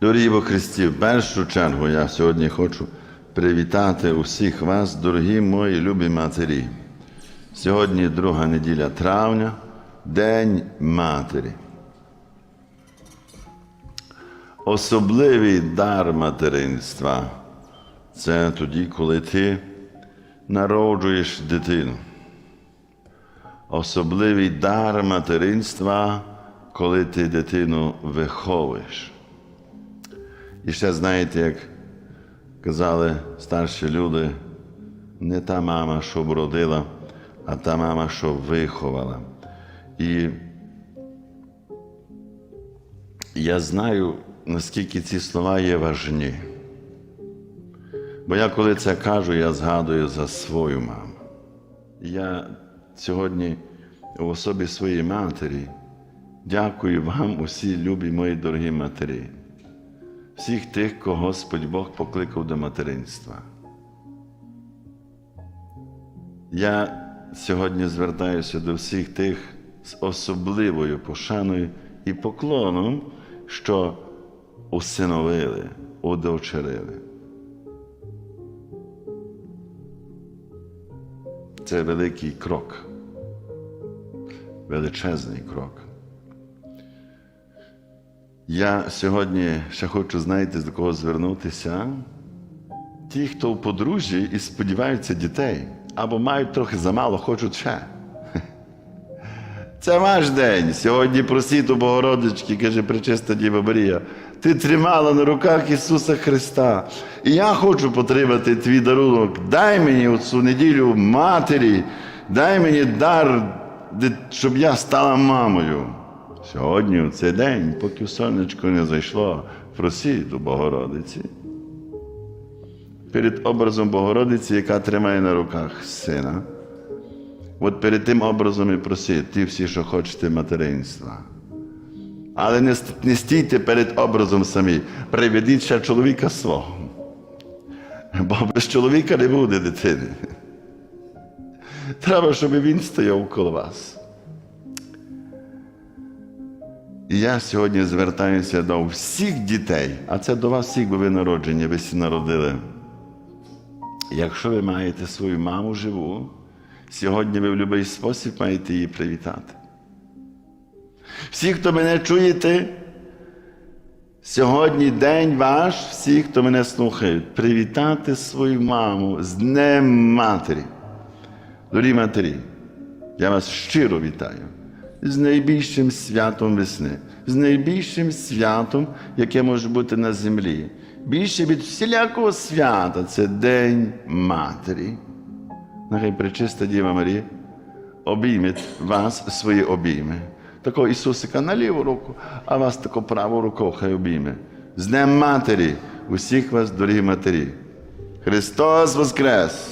Дорогі во Христі, в першу чергу я сьогодні хочу привітати усіх вас, дорогі мої любі матері. Сьогодні друга неділя травня, День Матері. Особливий дар материнства це тоді, коли ти народжуєш дитину. Особливий дар материнства, коли ти дитину виховуєш. І ще знаєте, як казали старші люди, не та мама, що вродила, а та мама, що виховала. І я знаю, наскільки ці слова є важні. Бо я коли це кажу, я згадую за свою маму. Я сьогодні в особі своєї матері дякую вам, усі любі мої дорогі матері, всіх тих, кого Господь Бог покликав до материнства. Я сьогодні звертаюся до всіх тих з особливою пошаною і поклоном, що усиновили, удочерили. Це великий крок, величезний крок. Я сьогодні ще хочу, знаєте, до кого звернутися. Ті, хто в подружжі і сподіваються дітей, або мають трохи замало, хочуть ще. Це ваш день. Сьогодні просіть у Богородички, каже Пречиста Діва Марія. Ти тримала на руках Ісуса Христа. І я хочу потримати твій дарунок. Дай мені у цю неділю матері, дай мені дар, щоб я стала мамою. Сьогодні, у цей день, поки сонечко не зайшло, просіть у Богородиці. Перед образом Богородиці, яка тримає на руках сина. От перед тим образом і просіть, ті всі, що хочете материнства. Але не, не стійте перед образом самі. Приведіть ще чоловіка свого. Бо без чоловіка не буде дитини. Треба, щоб він стояв коло вас. І я сьогодні звертаюся до всіх дітей, а це до вас всіх, бо ви народжені, ви всі народили. Якщо ви маєте свою маму живу, сьогодні ви в будь-який спосіб маєте її привітати. Всі, хто мене чуєте, сьогодні день ваш, всі, хто мене слухають, привітати свою маму з Днем Матері. Дорогі матері, я вас щиро вітаю з найбільшим святом весни, з найбільшим святом, яке може бути на землі. Більше від всілякого свята це День Матері. Нехай пречиста Діва Марія обійме вас свої обійми. Такого Ісусика на ліву руку, а вас таку праву руку хай обійме. З Днем Матері, усіх вас, дорогі матері. Христос Воскрес!